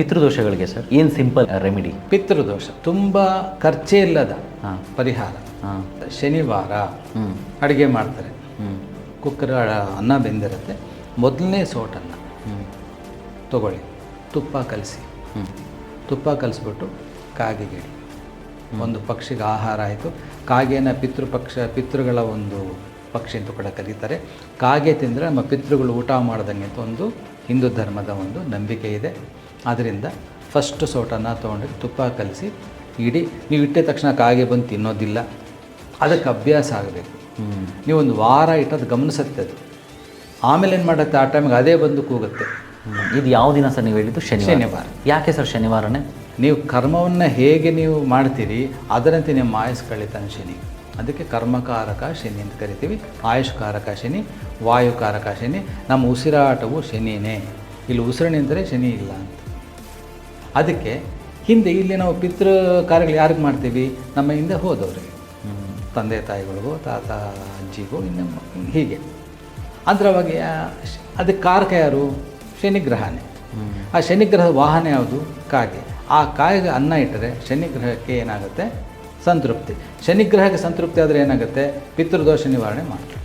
ಪಿತೃದೋಷಗಳಿಗೆ sir? ಏನು simple remedy ಪಿತೃದೋಷ ತುಂಬ ಖರ್ಚೇ ಇಲ್ಲದ ಹಾಂ. ಪರಿಹಾರ. ಹಾಂ. ಶನಿವಾರ ಹ್ಞೂ ಅಡುಗೆ ಮಾಡ್ತಾರೆ. ಹ್ಞೂ ಕುಕ್ಕರ್ ಅನ್ನ ಬೆಂದಿರುತ್ತೆ. ಮೊದಲನೇ ಸೋಟನ್ನು ಹ್ಞೂ ತಗೊಳ್ಳಿ. ತುಪ್ಪ ಕಲಸಿ. ಹ್ಞೂ ತುಪ್ಪ ಕಲಿಸ್ಬಿಟ್ಟು ಕಾಗೆಗೆ ಒಂದು ಪಕ್ಷಿಗೆ ಆಹಾರ ಆಯಿತು. ಕಾಗೆನ ಪಿತೃಪಕ್ಷ ಪಿತೃಗಳ ಒಂದು ಪಕ್ಷಿ ಅಂತ ಕೂಡ ಕರೀತಾರೆ. ಕಾಗೆ ತಿಂದರೆ ನಮ್ಮ ಪಿತೃಗಳು ಊಟ ಮಾಡ್ದಂಗೆ ಅಂತ ಒಂದು ಹಿಂದೂ ಧರ್ಮದ ಒಂದು ನಂಬಿಕೆ ಇದೆ. ಆದ್ದರಿಂದ ಫಸ್ಟ್ ಸೋಟನ್ನು ತೊಗೊಂಡು ತುಪ್ಪ ಕಲಸಿ ಇಡೀ ನೀವು ಇಟ್ಟಿದ ತಕ್ಷಣ ಕಾಗೆ ಬಂದು ತಿನ್ನೋದಿಲ್ಲ. ಅದಕ್ಕೆ ಅಭ್ಯಾಸ ಆಗಬೇಕು. ನೀವು ನೀವೊಂದು ವಾರ ಇಟ್ಟದ್ದು ಗಮನಿಸುತ್ತೆ ಅದು. ಆಮೇಲೆ ಏನು ಮಾಡುತ್ತೆ? ಆ ಟೈಮ್ಗೆ ಅದೇ ಬಂದು ಕೂಗುತ್ತೆ. ಇದು ಯಾವ ದಿನ ಸರ್ ನೀವು ಹೇಳಿದ್ದು? ಶನಿವಾರ. ಶನಿವಾರ. ಯಾಕೆ ಸರ್ ಶನಿವಾರನೇ? ನೀವು ಕರ್ಮವನ್ನು ಹೇಗೆ ನೀವು ಮಾಡ್ತೀರಿ ಅದರಂತೆ ನಿಮ್ಮ ಆಯುಷ್ ಕಳಿತಾನೆ ಶನಿ. ಅದಕ್ಕೆ ಕರ್ಮಕಾರಕ ಶನಿ ಅಂತ ಕರಿತೀವಿ. ಆಯುಷ್ಕಾರಕ ಶನಿ, ವಾಯುಕಾರಕ ಶನಿ, ನಮ್ಮ ಉಸಿರಾಟವು ಶನಿನೇ. ಇಲ್ಲಿ ಉಸಿರು ನಿಂತರೆ ಶನಿ ಇಲ್ಲ ಅಂತ. ಅದಕ್ಕೆ ಹಿಂದೆ ಇಲ್ಲಿ ನಾವು ಪಿತೃ ಕಾರ್ಯಗಳು ಯಾರಿಗೆ ಮಾಡ್ತೀವಿ? ನಮ್ಮ ಹಿಂದೆ ಹೋದವ್ರಿಗೆ. ತಂದೆ ತಾಯಿಗಳಿಗೋ, ತಾತ, ಅಜ್ಜಿಗೋ ಇನ್ನು ಹೀಗೆ. ಅದರವಾಗಿ ಅದಕ್ಕೆ ಕಾರಕ ಯಾರು? ಶನಿಗ್ರಹನೇ. ಆ ಶನಿಗ್ರಹದ ವಾಹನ ಯಾವುದು? ಕಾಗೆ. ಆ ಕಾಯಿಗೆ ಅನ್ನ ಇಟ್ಟರೆ ಶನಿಗ್ರಹಕ್ಕೆ ಏನಾಗುತ್ತೆ? ಸಂತೃಪ್ತಿ. ಶನಿಗ್ರಹಕ್ಕೆ ಸಂತೃಪ್ತಿ ಆದರೆ ಏನಾಗುತ್ತೆ? ಪಿತೃದೋಷ ನಿವಾರಣೆ ಮಾಡ್ತಾರೆ.